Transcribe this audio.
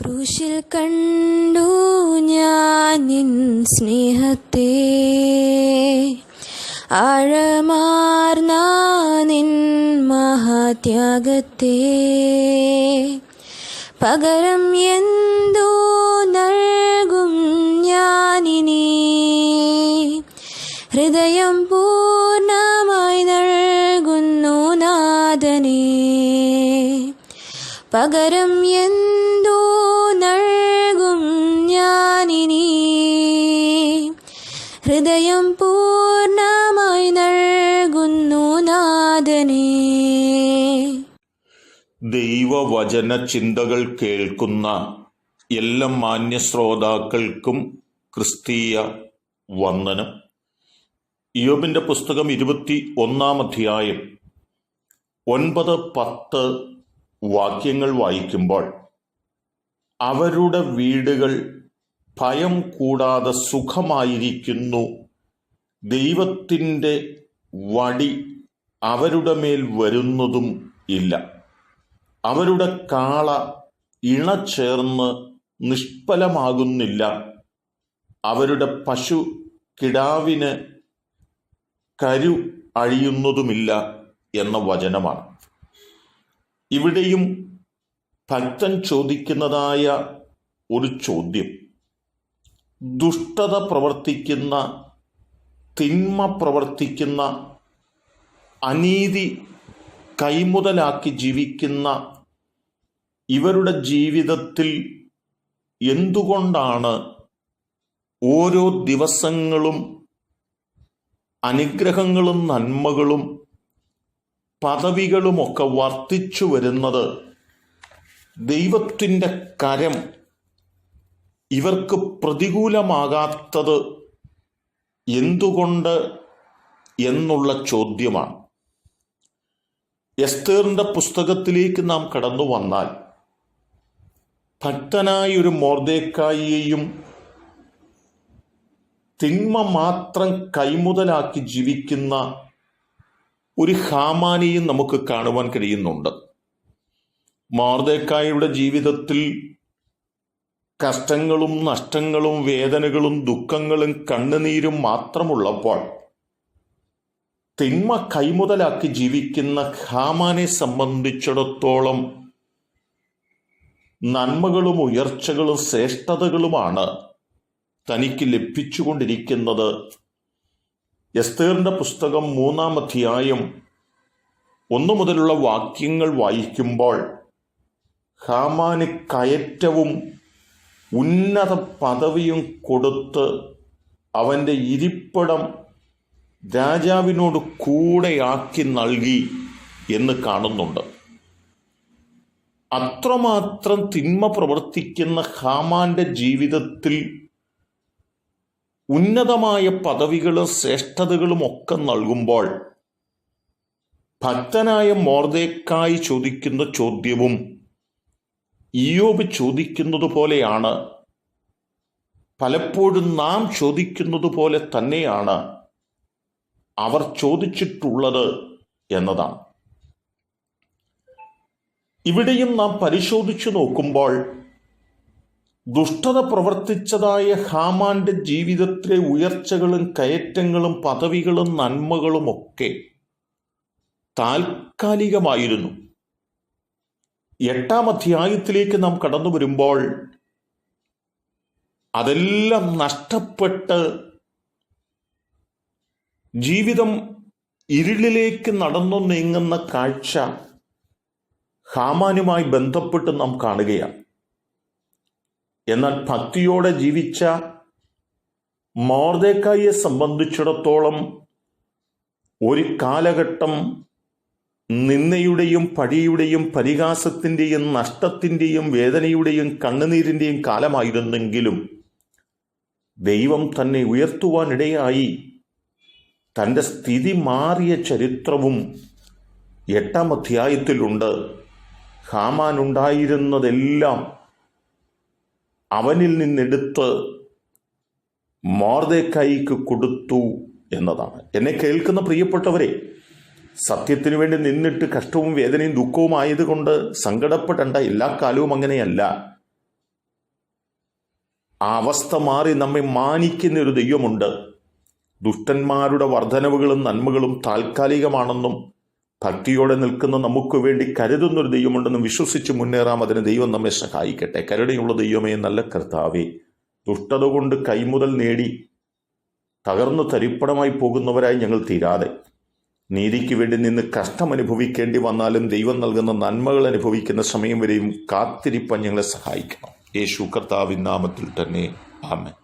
ക്രൂശിൽ കണ്ടു ഞാൻ നിൻ സ്നേഹത്തെ. ആഴമാർന്ന നിൻ മഹാത്യാഗത്തെ. പകരം എന്തോ നൽകും ഞാനിനി. ഹൃദയം പൂർണമായി നൽകുന്നു നാദനെ പകരം എന്തോ ഹൃദയം പൂർണമായി നൽകുന്നു നാഥനേ. ദൈവവചന ചിന്തകൾ കേൾക്കുന്ന എല്ലാ മാന്യ ശ്രോതാക്കൾക്കും ക്രിസ്തീയ വന്ദനം. യോബിന്റെ പുസ്തകം ഇരുപത്തി ഒന്നാം അധ്യായം ഒൻപത് പത്ത് വാക്യങ്ങൾ വായിക്കുമ്പോൾ അവരുടെ വീടുകൾ ഭയം കൂടാതെ സുഖമായിരിക്കുന്നു. ദൈവത്തിന്റെ വടി അവരുടെ മേൽ വരുന്നതും ഇല്ല. അവരുടെ കാള ഇണ ചേർന്ന് നിഷ്ഫലമാകുന്നില്ല. അവരുടെ പശു കിടാവിന് കരു അഴിയുന്നതുമില്ല എന്ന വചനമാണ്. ഇവിടെയും ഭക്തൻ ചോദിക്കുന്നതായ ഒരു ചോദ്യം. ദുഷ്ടത പ്രവർത്തിക്കുന്ന തിന്മ പ്രവർത്തിക്കുന്ന അനീതി കൈമുതലാക്കി ജീവിക്കുന്ന ഇവരുടെ ജീവിതത്തിൽ എന്തുകൊണ്ടാണ് ഓരോ ദിവസങ്ങളും അനുഗ്രഹങ്ങളും നന്മകളും പദവികളുമൊക്കെ വർദ്ധിച്ചു വരുന്നത് ദൈവത്തിന്റെ കരം ഇവർക്ക് പ്രതികൂലമാകാത്തത് എന്തുകൊണ്ട് എന്നുള്ള ചോദ്യമാണ്. എസ്തേറിന്റെ പുസ്തകത്തിലേക്ക് നാം കടന്നു വന്നാൽ ഭക്തനായ ഒരു മോർദേക്കായിയെയും തിന്മ മാത്രം കൈമുതലാക്കി ജീവിക്കുന്ന ഒരു ഹാമാനെയും നമുക്ക് കാണുവാൻ കഴിയുന്നുണ്ട്. മോർദേക്കായുടെ ജീവിതത്തിൽ കഷ്ടങ്ങളും നഷ്ടങ്ങളും വേദനകളും ദുഃഖങ്ങളും കണ്ണുനീരും മാത്രമുള്ളപ്പോൾ തിന്മ കൈമുതലാക്കി ജീവിക്കുന്ന ഹാമാനെ സംബന്ധിച്ചിടത്തോളം നന്മകളും ഉയർച്ചകളും ശ്രേഷ്ഠതകളുമാണ് തനിക്ക് ലഭിച്ചുകൊണ്ടിരിക്കുന്നത്. എസ്തേറിന്റെ പുസ്തകം മൂന്നാം അധ്യായം ഒന്നു മുതലുള്ള വാക്യങ്ങൾ വായിക്കുമ്പോൾ ഹാമാന് കയറ്റവും ഉന്നത പദവിയും കൊടുത്ത് അവന്റെ ഇരിപ്പിടം രാജാവിനോട് കൂടെയാക്കി നൽകി എന്ന് കാണുന്നുണ്ട്. അത്രമാത്രം തിന്മ പ്രവർത്തിക്കുന്ന ഹാമാന്റെ ജീവിതത്തിൽ ഉന്നതമായ പദവികളും ശ്രേഷ്ഠതകളും ഒക്കെ നൽകുമ്പോൾ ഭക്തനായ മോർദേക്കായി ചോദിക്കുന്ന ചോദ്യവും ഇയോബ് ചോദിക്കുന്നത് പോലെയാണ്. പലപ്പോഴും നാം ചോദിക്കുന്നത് പോലെ തന്നെയാണ് അവർ ചോദിച്ചിട്ടുള്ളത് എന്നതാണ്. ഇവിടെയും നാം പരിശോധിച്ചു നോക്കുമ്പോൾ ദുഷ്ടത പ്രവർത്തിച്ചതായ ഹാമാന്റെ ജീവിതത്തിലെ ഉയർച്ചകളും കയറ്റങ്ങളും പദവികളും നന്മകളുമൊക്കെ താൽക്കാലികമായിരുന്നു. എട്ടാം അധ്യായത്തിലേക്ക് നാം കടന്നു വരുമ്പോൾ അതെല്ലാം നഷ്ടപ്പെട്ട് ജീവിതം ഇരുളിലേക്ക് നടന്നു നീങ്ങുന്ന കാഴ്ച ഹാമാനുമായി ബന്ധപ്പെട്ട് നാം കാണുകയാണ്. എന്നാൽ ഭക്തിയോടെ ജീവിച്ച മോർദേക്കായെ സംബന്ധിച്ചിടത്തോളം ഒരു കാലഘട്ടം നിന്നയുടെയും പഴിയുടെയും പരിഹാസത്തിന്റെയും നഷ്ടത്തിന്റെയും വേദനയുടെയും കണ്ണുനീരിന്റെയും കാലമായിരുന്നെങ്കിലും ദൈവം തന്നെ ഉയർത്തുവാനിടയായി തന്റെ സ്ഥിതി മാറിയ ചരിത്രവും എട്ടാം അധ്യായത്തിലുണ്ട്. ഹാമാൻ ഉണ്ടായിരുന്നതെല്ലാം അവനിൽ നിന്നെടുത്ത് മോർദേക്കായിക്ക് കൊടുത്തു എന്നതാണ്. എന്നെ കേൾക്കുന്ന പ്രിയപ്പെട്ടവരെ സത്യത്തിനു വേണ്ടി നിന്നിട്ട് കഷ്ടവും വേദനയും ദുഃഖവും ആയതുകൊണ്ട് സങ്കടപ്പെടേണ്ട എല്ലാ കാലവും അങ്ങനെയല്ല. ആ അവസ്ഥ മാറി നമ്മെ മാനിക്കുന്ന ഒരു ദൈവമുണ്ട്. ദുഷ്ടന്മാരുടെ വർധനവുകളും നന്മകളും താൽക്കാലികമാണെന്നും ഭക്തിയോടെ നിൽക്കുന്ന നമുക്ക് വേണ്ടി കരുതുന്ന ഒരു ദൈവമുണ്ടെന്നും വിശ്വസിച്ച് മുന്നേറാം. അതിന് ദൈവം നമ്മെ സഹായിക്കട്ടെ. കരുണയുള്ള ദൈവമേ നല്ല കർത്താവേ. ദുഷ്ടത കൊണ്ട് കൈമുതൽ നേടി തകർന്നു തരിപ്പണമായി പോകുന്നവരായി ഞങ്ങൾ തീരാതെ. നീതിക്ക് വേണ്ടി നിന്ന് കഷ്ടം അനുഭവിക്കേണ്ടി വന്നാലും ദൈവം നൽകുന്ന നന്മകൾ അനുഭവിക്കുന്ന സമയം വരെയും കാത്തിരിപ്പാൻ ഞങ്ങളെ സഹായിക്കണം. യേശു കർത്താവിൻ നാമത്തിൽ തന്നെ. ആമേൻ.